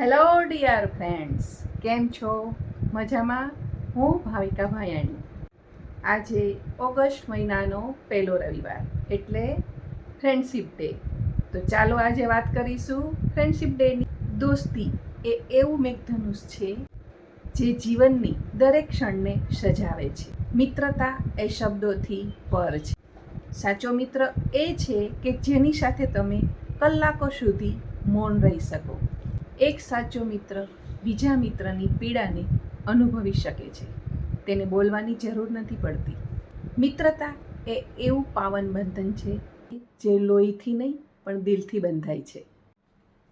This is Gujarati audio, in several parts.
હેલો ડિયર ફ્રેન્ડ્સ કેમ છો? મજામાં? હું ભાવિકા ભાયાણી. આજે ઓગસ્ટ મહિનાનો પહેલો રવિવાર, એટલે ફ્રેન્ડશીપ ડે તો ચાલો આજે વાત કરીશું ફ્રેન્ડશીપ ડેની દોસ્તી એ એવું મેઘધનુષ છે જે જીવનની દરેક ક્ષણને સજાવે છે. મિત્રતા એ શબ્દોથી પર છે. સાચો મિત્ર એ છે કે જેની સાથે તમે કલાકો સુધી મૌન રહી શકો. એક સાચો મિત્ર બીજા મિત્રની પીડાને અનુભવી શકે છે. તેને બોલવાની જરૂર નથી પડતી. મિત્રતા એ એવું પાવન બંધન છે જે લોહીથી નહીં, પણ દિલથી બંધાય છે.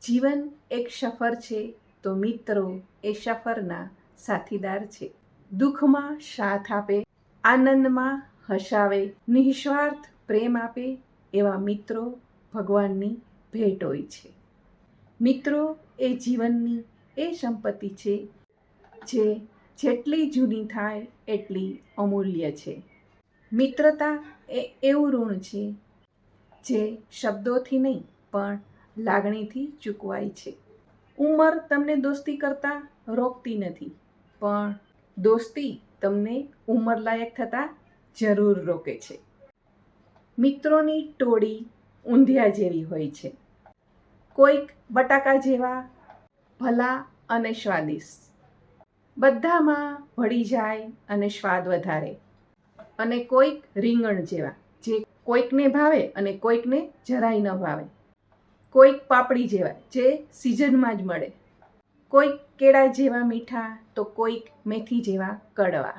જીવન એક સફર છે તો મિત્રો એ સફરના સાથીદાર છે. દુઃખમાં સાથ આપે, આનંદમાં હસાવે, નિઃસ્વાર્થ પ્રેમ આપે એવા મિત્રો ભગવાનની ભેટ હોય છે. મિત્રો, એ જીવનની એ સંપત્તિ છે, જે જેટલી જૂની થાય એટલી અમૂલ્ય છે. મિત્રતા એ એવું ઋણ છે, જે શબ્દોથી નહીં, પણ લાગણીથી ચૂકવાય છે. ઉંમર તમને દોસ્તી કરતાં રોકતી નથી, પણ દોસ્તી તમને ઉંમરલાયક થતાં જરૂર રોકે છે. મિત્રોની ટોળી ઊંધિયા જેવી હોય છે. કોઈક બટાકા જેવા, ભલા અને સ્વાદિષ્ટ. બધામાં ભળી જાય અને સ્વાદ વધારે. અને કોઈક રીંગણ જેવા, જે કોઈકને ભાવે અને કોઈકને જરાય ન ભાવે. કોઈક પાપડી જેવા, જે સિઝનમાં જ મળે. કોઈક કેળા જેવા મીઠા, તો કોઈક મેથી જેવા કડવા.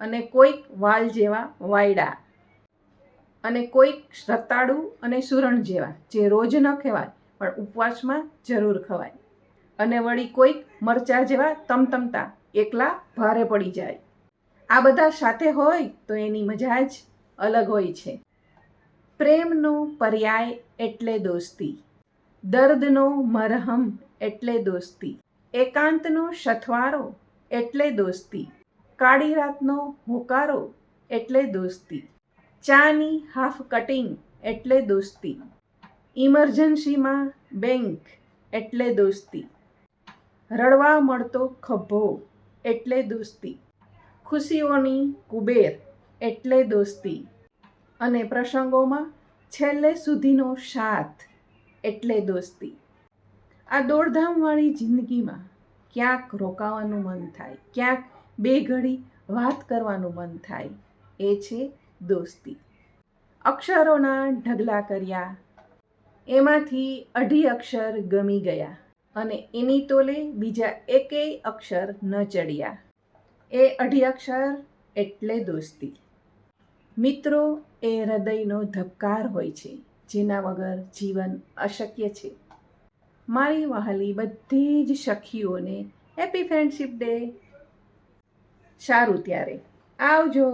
અને કોઈક વાલ જેવા વાયડા. અને કોઈક રતાળુ અને સુરણ જેવા, જે રોજ ન ખવાય પણ ઉપવાસમાં જરૂર ખવાય. અને વળી કોઈક મરચા જેવા તમતમતા એકલા ભારે પડી જાય. આ બધા સાથે હોય તો એની મજા જ અલગ હોય છે. પ્રેમનો પર્યાય એટલે દોસ્તી. દર્દનો મરહમ એટલે દોસ્તી. એકાંતનો સથવારો એટલે દોસ્તી. કાળી રાતનો હોકારો એટલે દોસ્તી. ચાની હાફ કટિંગ એટલે દોસ્તી. ઇમરજન્સીમાં બેંક એટલે દોસ્તી. રડવા મળતો ખભો એટલે દોસ્તી. ખુશીઓની કુબેર એટલે દોસ્તી. અને પ્રસંગોમાં છેલ્લે સુધીનો સાથ એટલે દોસ્તી. આ દોડધામવાળી જિંદગીમાં ક્યાંક રોકાવાનું મન થાય, ક્યાંક બે ઘડી વાત કરવાનું મન થાય, એ છે દોસ્તી. અક્ષરોના ઢગલા કર્યા એમાંથી અઢી અક્ષર ગમી ગયા અને એની તોલે બીજા એકેય અક્ષર ન ચડ્યા. એ અઢી અક્ષર એટલે દોસ્તી. મિત્રો, એ હૃદયનો ધબકાર હોય છે, જેના વગર જીવન અશક્ય છે. મારી વહાલી બધી જ સખીઓને હેપી ફ્રેન્ડશીપ ડે સારું ત્યારે. આવજો.